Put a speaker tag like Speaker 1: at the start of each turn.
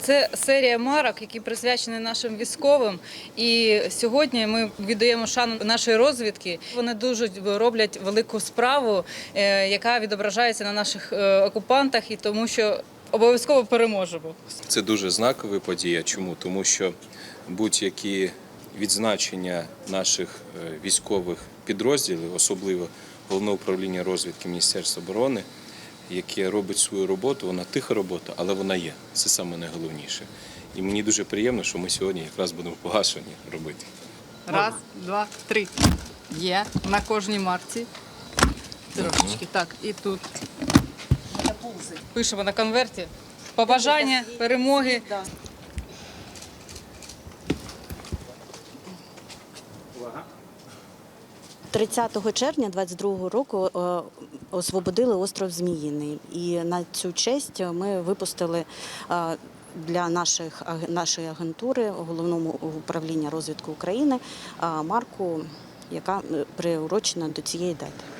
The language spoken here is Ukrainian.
Speaker 1: Це серія марок, які присвячені нашим військовим. І сьогодні ми віддаємо шану нашої розвідки. Вони дуже роблять велику справу, е, яка відображається на наших е, окупантах, і тому що обов'язково переможемо.
Speaker 2: Це дуже знакова подія. Чому? Тому що будь-які відзначення наших е, військових підрозділів, особливо головне управління розвідки Міністерства оборони, яке робить свою роботу, вона тиха робота, але вона є. Це саме найголовніше. І мені дуже приємно, що ми сьогодні якраз будемо погашені робити.
Speaker 1: Раз, два, три. Є на кожній марці. Трошечки. Так, і тут. Пишемо на конверті. Побажання, перемоги.
Speaker 3: 30 червня 22 року е, освободили остров Зміїний, і на цю честь ми випустили для наших нашої агентури головному управління розвитку України марку, яка е, приурочена до цієї дати.